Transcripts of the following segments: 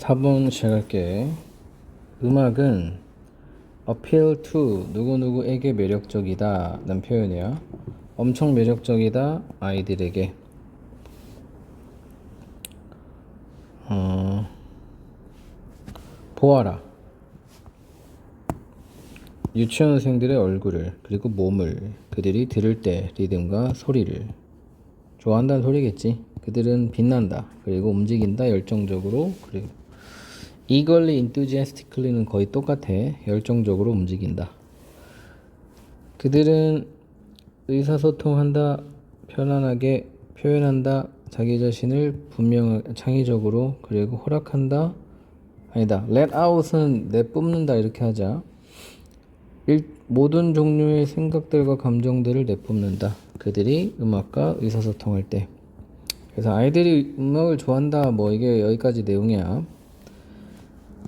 4번 시작할게. 음악은 appeal to 누구누구에게 매력적이다 라는 표현이야. 엄청 매력적이다 아이들에게. 어, 보아라. 유치원생들의 얼굴을 그리고 몸을 그들이 들을 때 리듬과 소리를 좋아한다는 소리겠지. 그들은 빛난다. 그리고 움직인다. 열정적으로. 그리고 eagerly, enthusiastically는 거의 똑같아. 열정적으로 움직인다. 그들은 의사소통한다. 편안하게 표현한다. 자기 자신을 분명 창의적으로 그리고 허락한다. 아니다. let out은 내뿜는다 이렇게 하자. 일, 모든 종류의 생각들과 감정들을 내뿜는다. 그들이 음악과 의사소통할 때. 그래서 아이들이 음악을 좋아한다. 뭐 이게 여기까지 내용이야.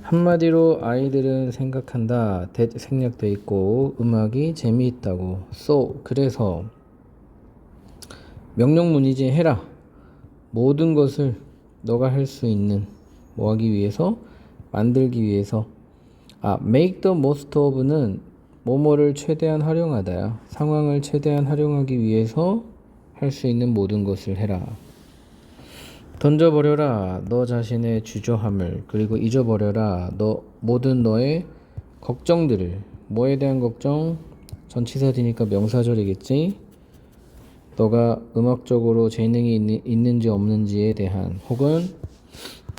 한마디로 아이들은 생각한다. 대, 생략돼 있고 음악이 재미있다고. so 그래서 명령문이지 해라. 모든 것을 너가 할 수 있는 뭐 하기 위해서 만들기 위해서 아 make the most of는 뭐뭐를 최대한 활용하다야. 상황을 최대한 활용하기 위해서 할 수 있는 모든 것을 해라. 던져버려라. 너 자신의 주저함을 그리고 잊어버려라. 너 모든 너의 걱정들을. 뭐에 대한 걱정? 전치사지니까 명사절이겠지? 너가 음악적으로 재능이 있니, 있는지 없는지에 대한 혹은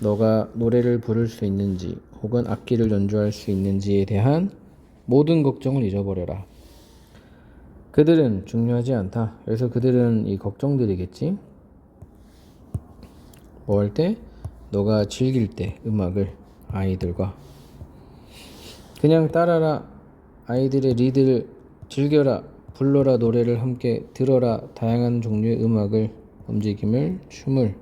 너가 노래를 부를 수 있는지 혹은 악기를 연주할 수 있는지에 대한 모든 걱정을 잊어버려라. 그들은 중요하지 않다. 그래서 그들은 이 걱정들이겠지 뭐 할 때? 너가 즐길 때 음악을 아이들과 그냥 따라라. 아이들의 리드를 즐겨라. 불러라. 노래를 함께 들어라. 다양한 종류의 음악을 움직임을 춤을.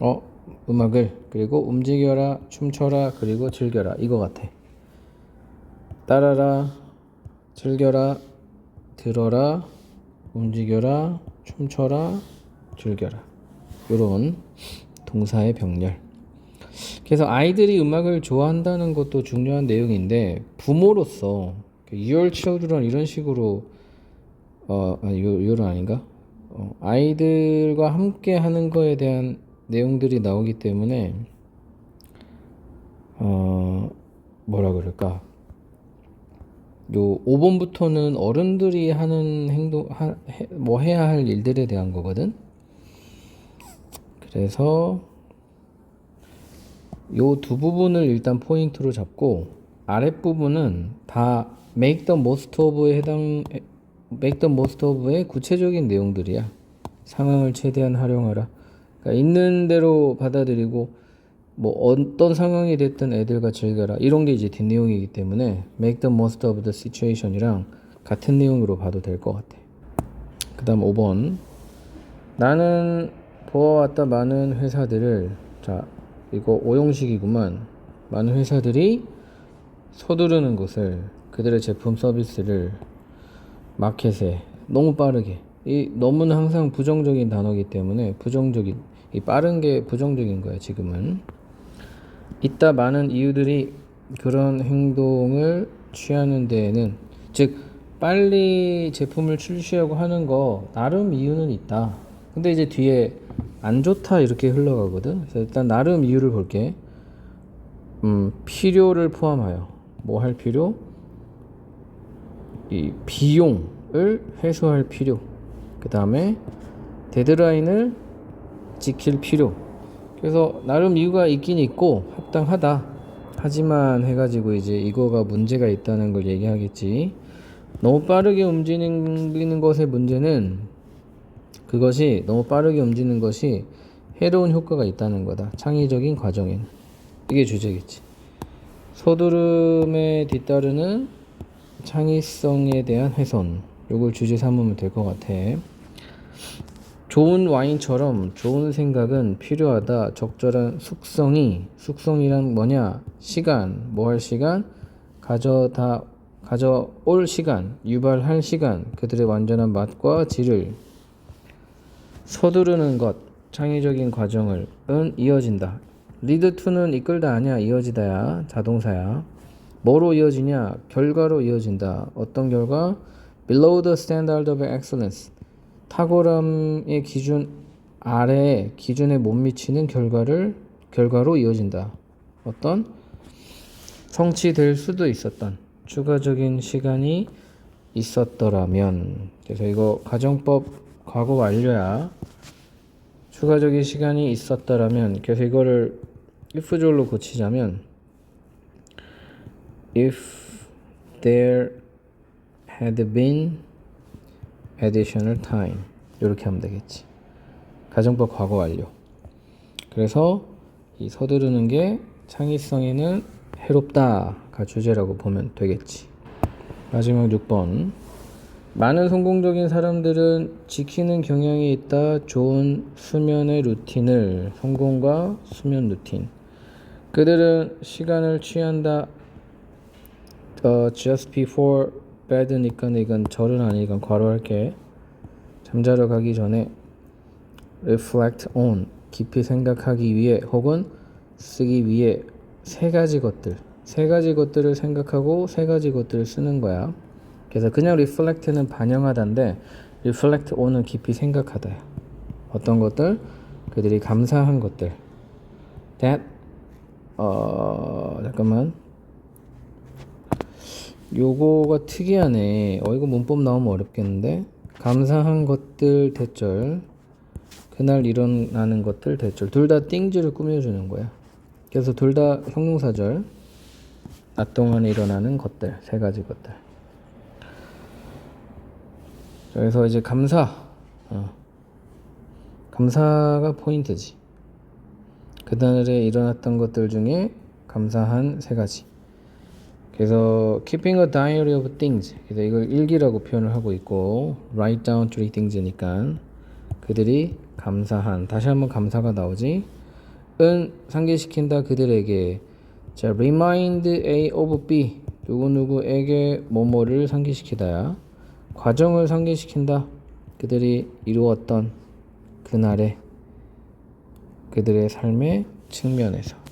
어 음악을. 그리고 움직여라 춤춰라 그리고 즐겨라. 이거 같아. 따라라 즐겨라 들어라 움직여라 춤춰라 즐겨라 요런 동사의 병렬. 그래서 아이들이 음악을 좋아한다는 것도 중요한 내용인데 부모로서 your children 이런 식으로 어 아니 요런 아닌가? 어, 아이들과 함께 하는 거에 대한 내용들이 나오기 때문에 어 뭐라 그럴까? 요 5번부터는 어른들이 하는 행동 하, 해, 뭐 해야 할 일들에 대한 거거든. 그래서 요 두 부분을 일단 포인트로 잡고 아랫부분은 다 make the most of에 해당 make the most of의 구체적인 내용들이야. 상황을 최대한 활용하라. 그러니까 있는 대로 받아들이고 뭐 어떤 상황이 됐든 애들과 즐겨라. 이런 게 이제 뒷내용이기 때문에 make the most of the situation이랑 같은 내용으로 봐도 될 것 같아. 그 다음 5번 나는 보아왔다 많은 회사들을 자 이거 오용식이구만. 많은 회사들이 서두르는 것을 그들의 제품 서비스를 마켓에 너무 빠르게 이 너무는 항상 부정적인 단어이기 때문에 부정적인 이 빠른 게 부정적인 거야 지금은. 이따 많은 이유들이 그런 행동을 취하는 데에는 즉 빨리 제품을 출시하고 하는 거 나름 이유는 있다. 근데 이제 뒤에 안 좋다 이렇게 흘러가거든. 그래서 일단 나름 이유를 볼게. 음, 필요를 포함하여 뭐 할 필요? 이 비용을 회수할 필요. 그 다음에 데드라인을 지킬 필요. 그래서 나름 이유가 있긴 있고 합당하다. 하지만 해가지고 이제 이거가 문제가 있다는 걸 얘기하겠지. 너무 빠르게 움직이는 것의 문제는 그것이 너무 빠르게 움직이는 것이 해로운 효과가 있다는 거다. 창의적인 과정엔. 이게 주제겠지. 서두름에 뒤따르는 창의성에 대한 훼손. 요걸 주제 삼으면 될 것 같아. 좋은 와인처럼 좋은 생각은 필요하다. 적절한 숙성이, 숙성이란 뭐냐? 시간, 뭐 할 시간? 가져다, 가져올 시간, 유발할 시간, 그들의 완전한 맛과 질을 서두르는 것, 창의적인 과정을 은 이어진다. lead to는 이끌다 아니야 이어지다야. 자동사야. 뭐로 이어지냐? 결과로 이어진다. 어떤 결과? Below the standard of excellence. 탁월함의 기준 아래 기준에 못 미치는 결과를 결과로 이어진다. 어떤? 성취될 수도 있었던 추가적인 시간이 있었더라면. 그래서 이거 가정법 과거 완료야 추가적인 시간이 있었더라면 그래서 이거를 if절로 고치자면 if there had been additional time. 이렇게 하면 되겠지. 가정법 과거 완료. 그래서 이 서두르는 게 창의성에는 해롭다가 주제라고 보면 되겠지. 마지막 6번 많은 성공적인 사람들은 지키는 경향이 있다 좋은 수면의 루틴을 성공과 수면 루틴. 그들은 시간을 취한다. 어, just before bed니까 이건 절은 아니니까 괄호할게. 잠자러 가기 전에 reflect on 깊이 생각하기 위해 혹은 쓰기 위해 세 가지 것들. 세 가지 것들을 생각하고 세 가지 것들을 쓰는 거야 그래서 그냥 reflect는 반영하다인데 reflect on은 깊이 생각하다야 어떤 것들 그들이 감사한 것들 that 어 잠깐만 요거가 특이하네. 어 이거 문법 나오면 어렵겠는데. 감사한 것들 대절. 그날 일어나는 것들 대절. 둘 다 띵즈를 꾸며주는 거야. 그래서 둘 다 형용사절. 낮 동안에 일어나는 것들 세 가지 것들. 그래서 이제 감사. 어. 감사가 포인트지. 그날에 일어났던 것들 중에 감사한 세 가지. 그래서 keeping a diary of things 그래서 이걸 일기라고 표현을 하고 있고 write down three things니까 그들이 감사한 다시 한번 감사가 나오지 은 상기시킨다 그들에게 자 remind A of B 누구누구에게 뭐뭐를 상기시키다야 과정을 상기시킨다 그들이 이루었던 그날의 그들의 삶의 측면에서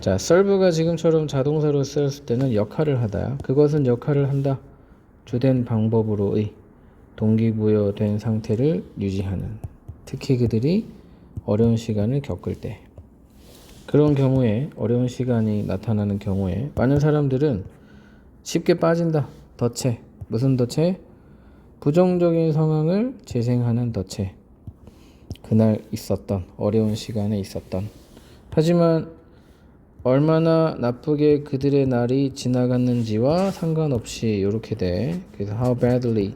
자, serve가 지금처럼 자동사로 쓰였을 때는 역할을 하다야. 그것은 역할을 한다. 주된 방법으로의 동기부여된 상태를 유지하는. 특히 그들이 어려운 시간을 겪을 때. 그런 경우에 어려운 시간이 나타나는 경우에 많은 사람들은 쉽게 빠진다. 덫에. 무슨 덫에? 부정적인 상황을 재생하는 덫에. 그날 있었던 어려운 시간에 있었던. 하지만 얼마나 나쁘게 그들의 날이 지나갔는지와 상관없이 이렇게 돼. 그래서 how badly,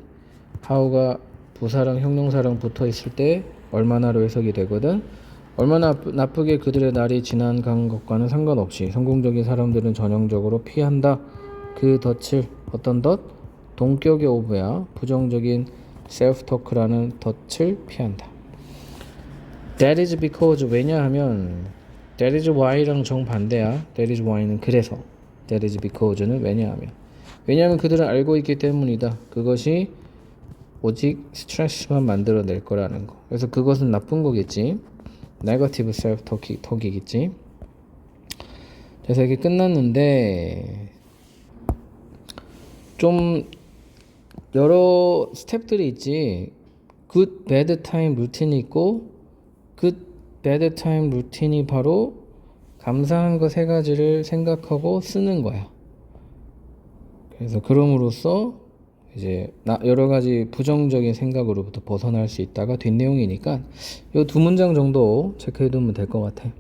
how가 부사랑 형용사랑 붙어 있을 때 얼마나로 해석이 되거든. 얼마나 나쁘게 그들의 날이 지나간 것과는 상관없이 성공적인 사람들은 전형적으로 피한다. 그 덫을 어떤 덫? 동격의 오브야. 부정적인 talk라는 덫을 피한다. That is because 왜냐하면 That is why랑 정반대야. That is why는 그래서. That is because는 왜냐하면. 왜냐하면 그들은 알고 있기 때문이다. 그것이 오직 스트레스만 만들어낼 거라는 거. 그래서 그것은 나쁜 거겠지. 네거티브 셀프 톡이겠지. 그래서 이게 끝났는데 좀 여러 스텝들이 있지. good, bad time 루틴이 있고 good, bad time 루틴이 바로 감사한 거세 가지를 생각하고 쓰는 거야. 그래서 그럼으로써 이제 여러 가지 부정적인 생각으로부터 벗어날 수 있다가 뒷내용이니까 이 두 문장 정도 체크해 두면 될 것 같아.